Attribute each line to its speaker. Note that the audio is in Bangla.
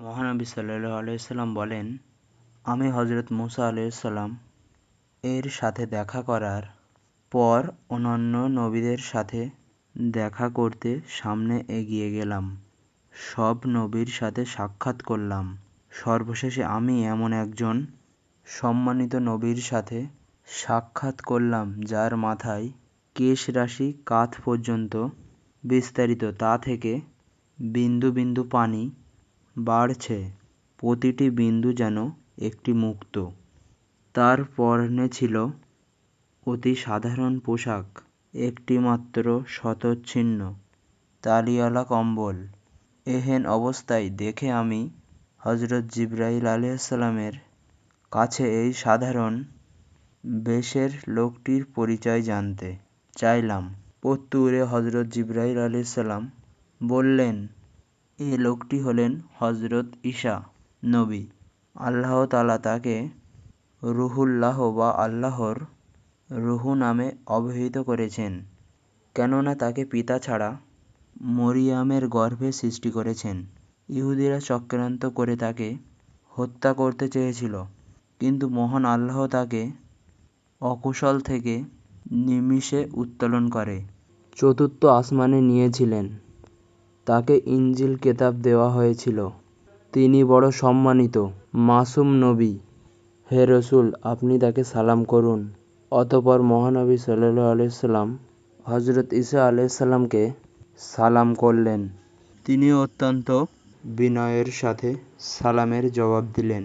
Speaker 1: মহানবী সাল্লাহ আলাইসাল্লাম বলেন, আমি হজরত মুসা আলাইসাল্লাম এর সাথে দেখা করার পর অন্যান্য নবীদের সাথে দেখা করতে সামনে এগিয়ে গেলাম। সব নবীর সাথে সাক্ষাৎ করলাম। সর্বশেষে আমি এমন একজন সম্মানিত নবীর সাথে সাক্ষাৎ করলাম, যার মাথায় কেশ রাশি কাঁধ পর্যন্ত বিস্তারিত। তা থেকে বিন্দু বিন্দু পানি বাড়ছে। প্রতিটি বিন্দু যেন একটি মুক্ত। তার পরনে ছিল অতি সাধারণ পোশাক একটিমাত্র শতচ্ছিন্ন তালিওয়ালা কম্বল। এহেন অবস্থায় দেখে আমি হজরত জিব্রাইল আলিয়াল্লামের কাছে এই সাধারণ বেশের লোকটির পরিচয় জানতে চাইলাম। প্রত্যুরে হজরত জিব্রাইল আলিয়াল্লাম বললেন এ লোকটি হলেন হজরত ঈশা নবী। আল্লাহ তালা তাকে রুহুল্লাহ বা আল্লাহর রুহু নামে অবহিত করেছেন, কেননা তাকে পিতা ছাড়া মরিয়ামের গর্ভে সৃষ্টি করেছেন। ইহুদিরা চক্রান্ত করে তাকে হত্যা করতে চেয়েছিল, কিন্তু মহান আল্লাহ তাকে অকুশল থেকে নিমিষে উত্তোলন করে। চতুর্থ আসমানে নিয়েছিলেন। তাকে ইঞ্জিল কেতাব দেওয়া হয়েছিল। তিনি বড় সম্মানিত, মাসুম নবী। হে রসুল, আপনি তাকে সালাম করুন। অতপর মহানবী সাল্লু আলাইসাল্লাম হজরত ইসা আলাইসাল্লামকে সালাম করলেন। তিনি অত্যন্ত বিনয়ের সাথে সালামের জবাব দিলেন।